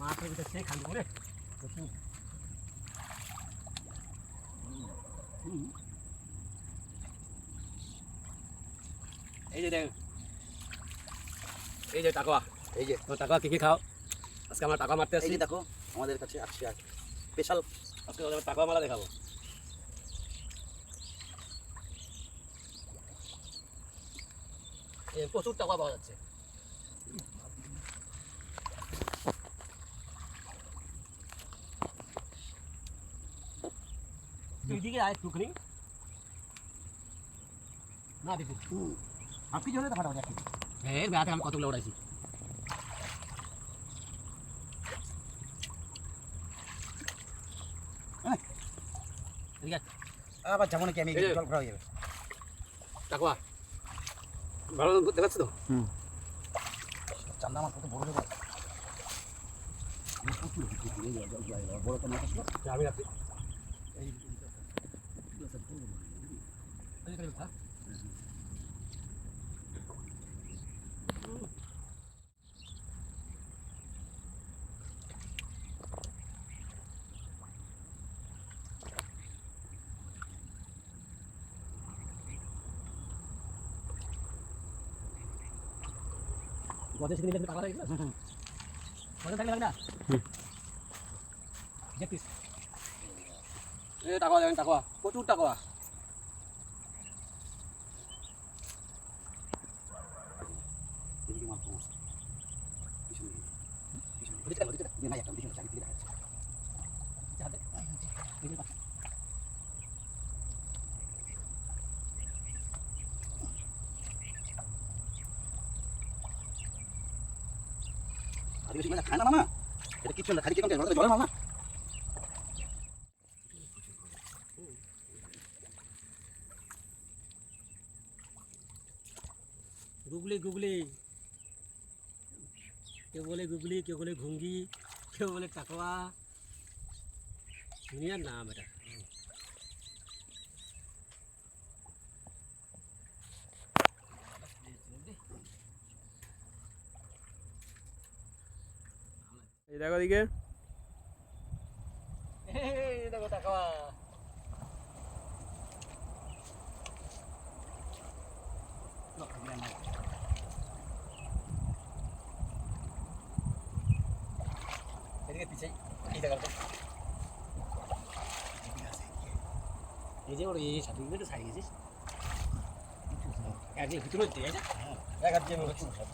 মাছের ভিতরে সেই খালি করে এই যে দেখ এই যে টাকা এই যে। তো টাকা কি কি খাও? আজকে আমরা টাকা মারতে আসছি। দেখো আমাদের কাছে আছে আর স্পেশাল আজকে টাকা মারা দেখাবো। প্রচুর টাকা পাওয়া যাচ্ছে। তুই দিকে আয় টুকরি না হাফ কেজি হলে তো ফাটাফাটি এক কেজি হ্যাঁ এর বেড়াতে আমি কতগুলো উড়াইছি। আবার যাব নাকি? আমি জল হয়ে যাবে। ভালো দেখাচ্ছ তো? চান্দা আমার কত বড় বড় তো মাছ আসলো আমি Kuatin sekali lagi pakai lagi. Kuatin sekali lagi dah. Hmm. Jetis. এ টাকা দেবেন টাকা প্রচুর টাকা এই খায় না মামা? এটা কিচ্ছু না, খালি কেমন জলের জলের মাল না গুগলি গুগলি। কেউ বলে গুগলি কেউ বলে ঘুঙ্গি কেউ বলে টাকওয়া দুনিয়ার নাম এটা। এই দেখো দিকে দেখো টাকওয়া এদিকে পিছাই এই জায়গাটা এই যে ওর এই সার্টিফিকেট সারিয়ে গেছিস? আজকে ভিতরে দিয়ে যা। এক হাত দিয়ে আমি হচ্ছে না, সব